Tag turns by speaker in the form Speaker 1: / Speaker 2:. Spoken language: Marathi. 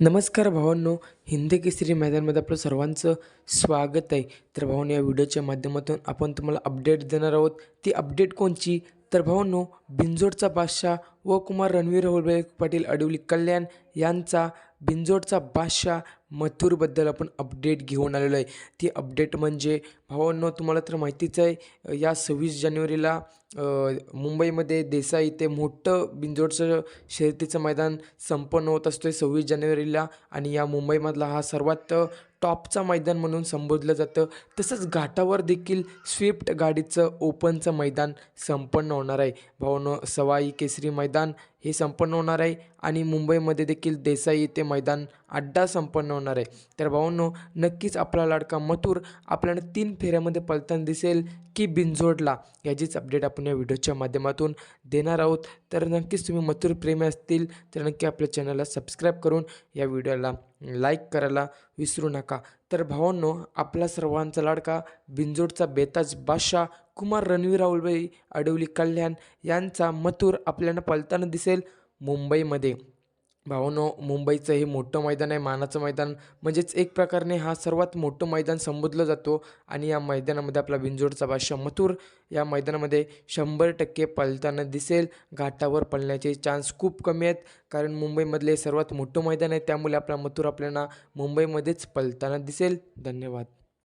Speaker 1: नमस्कार भावांनो हिंदी केसरी मैदानमध्ये आपलं सर्वांचं स्वागत आहे. तर भावांनो या व्हिडिओच्या माध्यमातून आपण तुम्हाला अपडेट देणार आहोत. ती अपडेट कोणची? तर भावांनो बिंजोडचा बादशाह व कुमार रणवीर होळबे पाटील अडवली कल्याण यांचा बिंजोडचा बादशाह मथुरबद्दल आपण अपडेट घेऊन आलेलो आहे. ती अपडेट म्हणजे भावांनो तुम्हाला तर माहितीच आहे या सव्वीस जानेवारीला मुंबईमध्ये देसाई इथे मोठं बिंजोडचं शर्यतीचं मैदान संपन्न होत असतो सव्वीस जानेवारीला आणि या मुंबईमधला हा सर्वात टॉपचा मैदान म्हणून संबोधलं जातं. तसंच घाटावर देखील स्विफ्ट गाडीचं ओपनचं मैदान संपन्न होणार आहे. भावनो सवाई केसरी मैदान हे संपन्न होणार आहे आणि मुंबईमध्ये देखील देसाई येथे मैदान अड्डा संपन्न होणार आहे. तर भावांनो नक्कीच आपला लाडका मथुर आपल्याला तीन फेऱ्यामध्ये पलताना दिसेल की बिंजोडला याचीच अपडेट आपण या व्हिडिओच्या माध्यमातून देणार आहोत. तर नक्कीच तुम्ही मथुर प्रेमी असतील तर नक्की आपल्या चॅनलला सबस्क्राईब करून या व्हिडिओला लाईक करायला विसरू नका. तर भावांनो आपला सर्वांचा लाडका बिंजोडचा बेताज बादशाह कुमार रणवीर राहुलबाई अडवली कल्याण यांचा मथुर आपल्याला पलताना दिसेल मुंबईमध्ये. भावनो मुंबईचं हे मोठं मैदान आहे मानाचं मैदान. म्हणजेच एक प्रकारे हा सर्वात मोठं मैदान संबोधलं जातो. आणि या मैदानामध्ये आपला बिंजोडचा बादशाह मथुर या मैदानामध्ये शंभर टक्के पळताना दिसेल. घाटावर पळण्याचे चान्स खूप कमी आहेत. कारण मुंबईमधले सर्वात मोठं मैदान आहे. त्यामुळे आपला मथुर आपल्याला मुंबईमध्येच पळताना दिसेल. धन्यवाद.